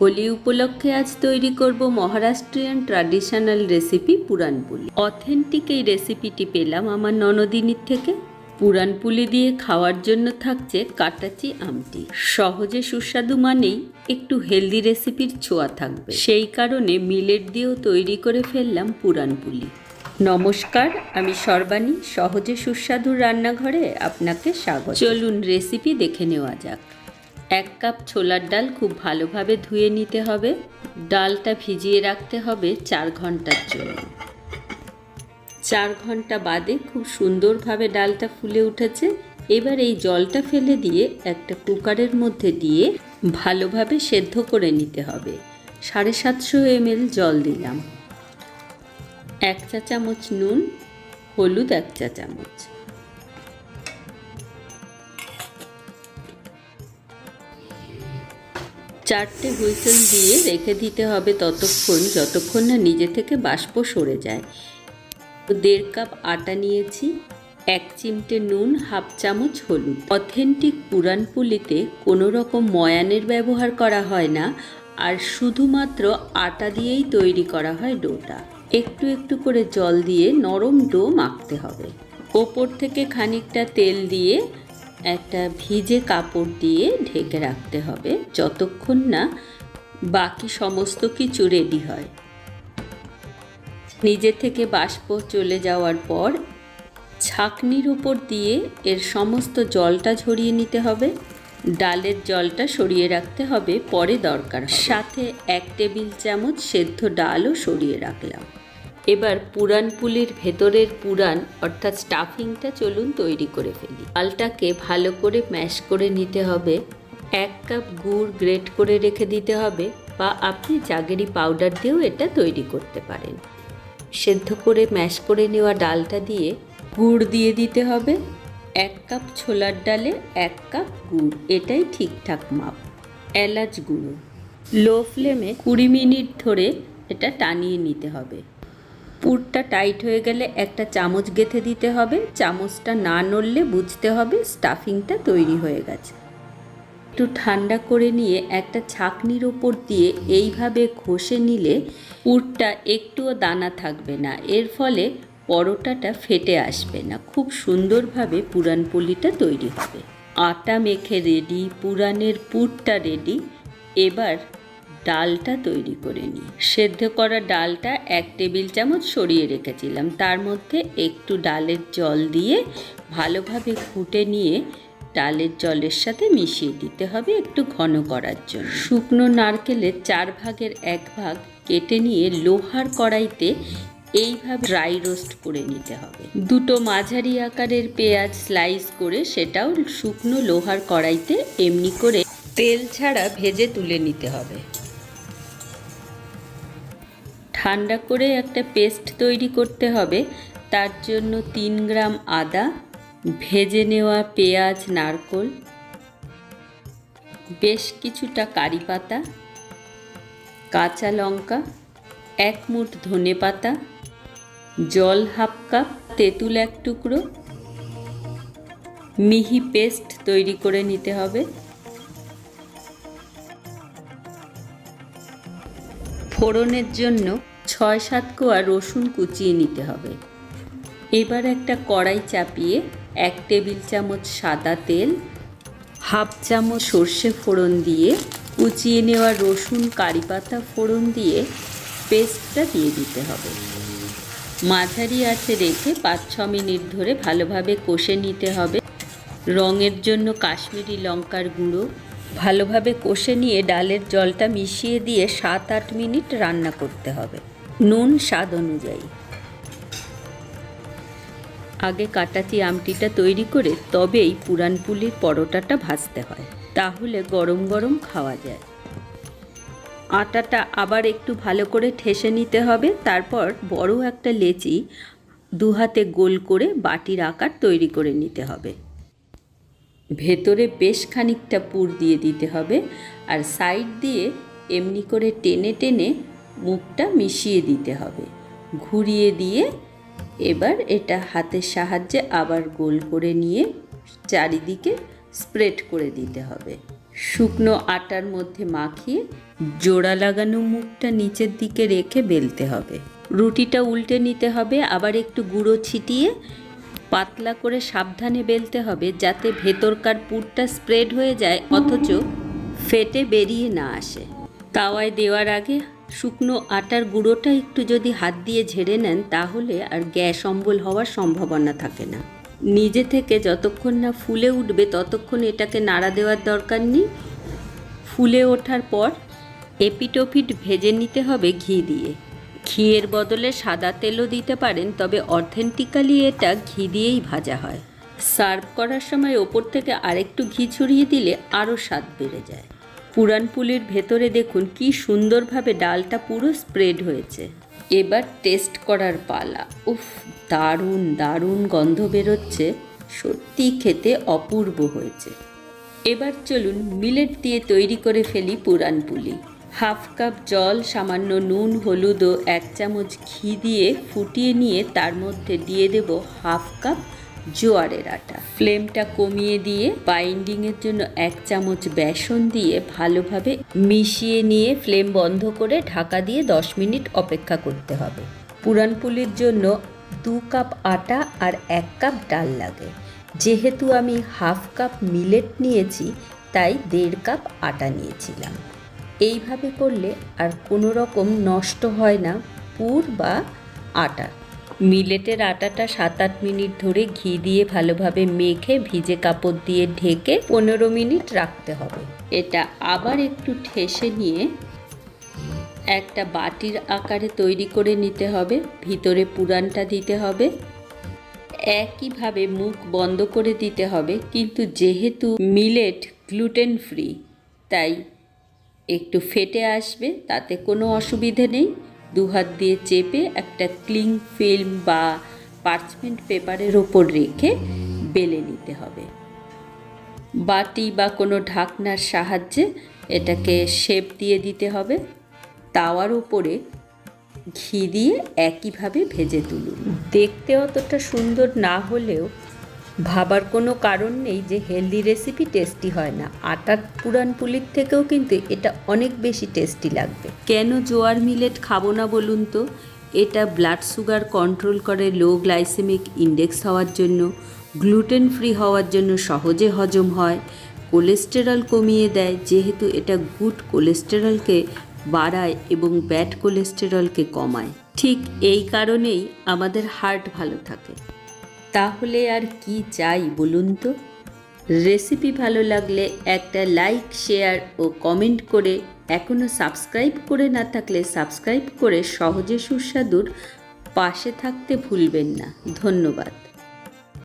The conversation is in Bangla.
হোলি উপলক্ষে আজ তৈরি করব Maharashtrian traditional recipe puranpoli authentic এই রেসিপিটি পেলাম আমার ননদিনীর থেকে। পুরানপুলি দিয়ে খাওয়ার জন্য থাকছে কাটাচি আমটি। সহজে সুস্বাদু মানেই একটু হেলদি রেসিপির ছোঁয়া থাকবে। সেই কারণে মিলেট দিয়েও তৈরি করে ফেললাম পুরানপুলি নমস্কার, আমি সর্বাণী। সহজে সুস্বাদু রান্নাঘরে আপনাকে স্বাগত। চলুন রেসিপি দেখে নেওয়া যাক। এক কাপ ছোলার ডাল খুব ভালোভাবে ধুয়ে নিতে হবে। ডালটা ভিজিয়ে রাখতে হবে চার ঘণ্টার জন্য। চার ঘণ্টা বাদে খুব সুন্দরভাবে ডালটা ফুলে উঠেছে। এবার এই জলটা ফেলে দিয়ে একটা কুকারের মধ্যে দিয়ে ভালোভাবে সেদ্ধ করে নিতে হবে। সাড়ে সাতশো এমএল জল দিলাম। এক চা চামচ নুন, হলুদ এক চা চামচ। চারটে হুইসেল দিয়ে রেখে দিতে হবে ততক্ষণ, যতক্ষণ না নিজে থেকে বাষ্প সরে যায়। তো দেড় কাপ আটা নিয়েছি, এক চিমটে নুন, হাফ চামচ হলুদ। অথেন্টিক পুরানপুলিতে কোনো রকম ময়ানের ব্যবহার করা হয় না, আর শুধুমাত্র আটা দিয়েই তৈরি করা হয় ডোটা। একটু একটু করে জল দিয়ে নরম ডো মাখতে হবে। ওপর থেকে খানিকটা তেল দিয়ে একটা ভিজে কাপড় দিয়ে ঢেকে রাখতে হবে যতক্ষণ না বাকি সমস্ত কিছু রেডি হয়। নিজে থেকে বাষ্প চলে যাওয়ার পর ছাকনির উপর দিয়ে এর সমস্ত জলটা ঝরিয়ে নিতে হবে। ডালের জলটা সরিয়ে রাখতে হবে পরে দরকার সাথে এক টেবিল চামচ সেদ্ধ ডালও সরিয়ে রাখলাম। এবার পুরান পুলির ভেতরের পুরান অর্থাৎ স্টাফিংটা চলুন তৈরি করে ফেলি। ডালটাকে ভালো করে ম্যাশ করে নিতে হবে। এক কাপ গুড় গ্রেট করে রেখে দিতে হবে বা আপনি জাগেরি পাউডার দিয়েও এটা তৈরি করতে পারেন। সেদ্ধ করে ম্যাশ করে নেওয়া ডালটা দিয়ে গুড় দিয়ে দিতে হবে। এক কাপ ছোলার ডালে এক কাপ গুড়, এটাই ঠিকঠাক মাপ। এলাচ গুঁড়ো। লো ফ্লেমে কুড়ি মিনিট ধরে এটা টানিয়ে নিতে হবে। পুরটা টাইট হয়ে গেলে একটা চামচ গেথে দিতে হবে। চামচটা না নড়লে বুঝতে হবে স্টাফিংটা তৈরি হয়ে গেছে। একটু ঠান্ডা করে নিয়ে একটা ছাকনির ওপর দিয়ে এইভাবে ঘষে নিলে পুরটা একটুও দানা থাকবে না। এর ফলে পরোটাটা ফেটে আসবে না। খুব সুন্দরভাবে পুরানপলিটা তৈরি হবে। আটা মেখে রেডি, পুরানের পুরটা রেডি। এবার ডালটা তৈরি করে নিই সেদ্ধ করা ডালটা এক টেবিল চামচ সরিয়ে রেখেছিলাম। তার মধ্যে একটু ডালের জল দিয়ে ভালোভাবে ফুটে নিয়ে ডালের জলের সাথে মিশিয়ে দিতে হবে একটু ঘন করার জন্য। শুকনো নারকেলের চার ভাগের এক ভাগ কেটে নিয়ে লোহার কড়াইতে এইভাবে ড্রাই রোস্ট করে নিতে হবে। দুটো মাঝারি আকারের পেঁয়াজ স্লাইস করে সেটাও শুকনো লোহার কড়াইতে এমনি করে তেল ছাড়া ভেজে তুলে নিতে হবে। ঠান্ডা করে একটা পেস্ট তৈরি করতে হবে। তার জন্য তিন গ্রাম আদা, ভেজে নেওয়া পেঁয়াজ, নারকোল, বেশ কিছুটা কারি পাতা, কাঁচা লঙ্কা, এক মুঠ ধনে পাতা, জল হাফ কাপ তেঁতুল এক টুকরো, মিহি পেস্ট তৈরি করে নিতে হবে। ফোড়নের জন্য ছয় সাত কোয়া রসুন কুচিয়ে নিতে হবে। এবার একটা কড়াই চাপিয়ে এক টেবিল চামচ সাদা তেল, হাফ চামচ সর্ষে ফোড়ন দিয়ে কুচিয়ে নেওয়া রসুন কারি পাতা ফোড়ন দিয়ে পেস্টটা দিয়ে দিতে হবে। মাঝারি আছে রেখে পাঁচ ছ মিনিট ধরে ভালোভাবে কষে নিতে হবে। রঙের জন্য কাশ্মীরি লঙ্কার গুঁড়ো। ভালোভাবে কষে নিয়ে ডালের জলটা মিশিয়ে দিয়ে সাত আট মিনিট রান্না করতে হবে। নুন স্বাদ অনুযায়ী। আগে কাটাচি আমটিটা তৈরি করে তবেই পুরানপুলির পরোটাটা ভাজতে হয়। তাহলে গরম গরম খাওয়া যায়। আটাটা আবার একটু ভালো করে ঠেসে নিতে হবে। তারপর বড় একটা লেচি দু হাতে গোল করে বাটির আকার তৈরি করে নিতে হবে। ভেতরে বেশ খানিকটা পুর দিয়ে দিতে হবে। আর সাইড দিয়ে এমনি করে টেনে টেনে মুখটা মিশিয়ে দিতে হবে। ঘুরিয়ে দিয়ে এবার এটা হাতের সাহায্যে আবার গোল করে নিয়ে চারিদিকে স্প্রেড করে দিতে হবে। শুকনো আটার মধ্যে মাখিয়ে জোড়া লাগানো মুখটা নিচের দিকে রেখে বেলতে হবে। রুটিটা উল্টে নিতে হবে, আবার একটু গুঁড়ো ছিটিয়ে পাতলা করে সাবধানে বেলতে হবে যাতে ভেতরকার পুরটা স্প্রেড হয়ে যায়, অথচ ফেটে বেরিয়ে না আসে। তাওয়ায় দেওয়ার আগে শুকনো আটার গুঁড়োটা একটু যদি হাত দিয়ে ঝেড়ে নেন, তাহলে আর গ্যাস অম্বল হওয়ার সম্ভাবনা থাকে না। নিজে থেকে যতক্ষণ না ফুলে উঠবে, ততক্ষণ এটাকে নাড়া দেওয়ার দরকার নেই। ফুলে ওঠার পর এপিটোপিট ভেজে নিতে হবে ঘি দিয়ে। ঘিয়ের বদলে সাদা তেলও দিতে পারেন, তবে অথেন্টিক্যালি এটা ঘি দিয়েই ভাজা হয়। সার্ভ করার সময় ওপর থেকে আরেকটু ঘি ছড়িয়ে দিলে আরও স্বাদ বেড়ে যায়। পুরানপুলির ভেতরে দেখুন কি সুন্দরভাবে ডালটা পুরো স্প্রেড হয়েছে। এবার টেস্ট করার পালা। উফ, দারুণ দারুণ গন্ধ বেরোচ্ছে। সত্যি খেতে অপূর্ব হয়েছে। এবার চলুন মিলেট দিয়ে তৈরি করে ফেলি পুরানপুলি হাফ কাপ জল, সামান্য নুন, হলুদ ও এক চামচ ঘি দিয়ে ফুটিয়ে নিয়ে তার মধ্যে দিয়ে দেব হাফ কাপ জোয়ারের আটা। ফ্লেমটা কমিয়ে দিয়ে বাইন্ডিংয়ের জন্য এক চামচ বেসন দিয়ে ভালোভাবে মিশিয়ে নিয়ে ফ্লেম বন্ধ করে ঢাকা দিয়ে দশ মিনিট অপেক্ষা করতে হবে। পুরানপুলির জন্য দু কাপ আটা আর এক কাপ ডাল লাগে। যেহেতু আমি হাফ কাপ মিলেট নিয়েছি, তাই দেড় কাপ আটা নিয়েছিলাম। এইভাবে করলে আর কোনো রকম নষ্ট হয় না পুর বা আটা মিলেটের আটাটা সাত আট মিনিট ধরে ঘি দিয়ে ভালোভাবে মেখে ভিজে কাপড় দিয়ে ঢেকে পনেরো মিনিট রাখতে হবে। এটা আবার একটু ঠেসে নিয়ে একটা বাটির আকারে তৈরি করে নিতে হবে, ভিতরে পুরানটা দিতে হবে। একইভাবে মুখ বন্ধ করে দিতে হবে, কিন্তু যেহেতু মিলেট গ্লুটেন ফ্রি তাই একটু ফেটে আসবে, তাতে কোনো অসুবিধে নেই। দু হাত দিয়ে চেপে একটা ক্লিং ফিল্ম বা পার্চমেন্ট পেপারের ওপর রেখে বেলে নিতে হবে। বাটি বা কোনো ঢাকনার সাহায্যে এটাকে শেপ দিয়ে দিতে হবে। তাওয়ার উপরে ঘি দিয়ে একইভাবে ভেজে তুলুন। দেখতে অতটা সুন্দর না হলেও ভাবার কোনো কারণ নেই যে হেলদি রেসিপি টেস্টি হয় না। আটার পুরান পুলির থেকেও কিন্তু এটা অনেক বেশি টেস্টি লাগবে। কেন জোয়ার মিলেট খাব না বলুন তো? এটা ব্লাড সুগার কন্ট্রোল করে লো গ্লাইসেমিক ইন্ডেক্স হওয়ার জন্য গ্লুটেন ফ্রি হওয়ার জন্য সহজে হজম হয়, কোলেস্টেরল কমিয়ে দেয়, যেহেতু এটা গুড কোলেস্টেরলকে বাড়ায় এবং ব্যাড কোলেস্টেরলকে কমায়। ঠিক এই কারণেই আমাদের হার্ট ভালো থাকে। তাহলে আর কি চাই বলুন তো? রেসিপি ভালো লাগলে একটা লাইক, শেয়ার ও কমেন্ট করে এখনও সাবস্ক্রাইব করে না থাকলে সাবস্ক্রাইব করে সহজে সুস্বাদুর পাশে থাকতে ভুলবেন না। ধন্যবাদ।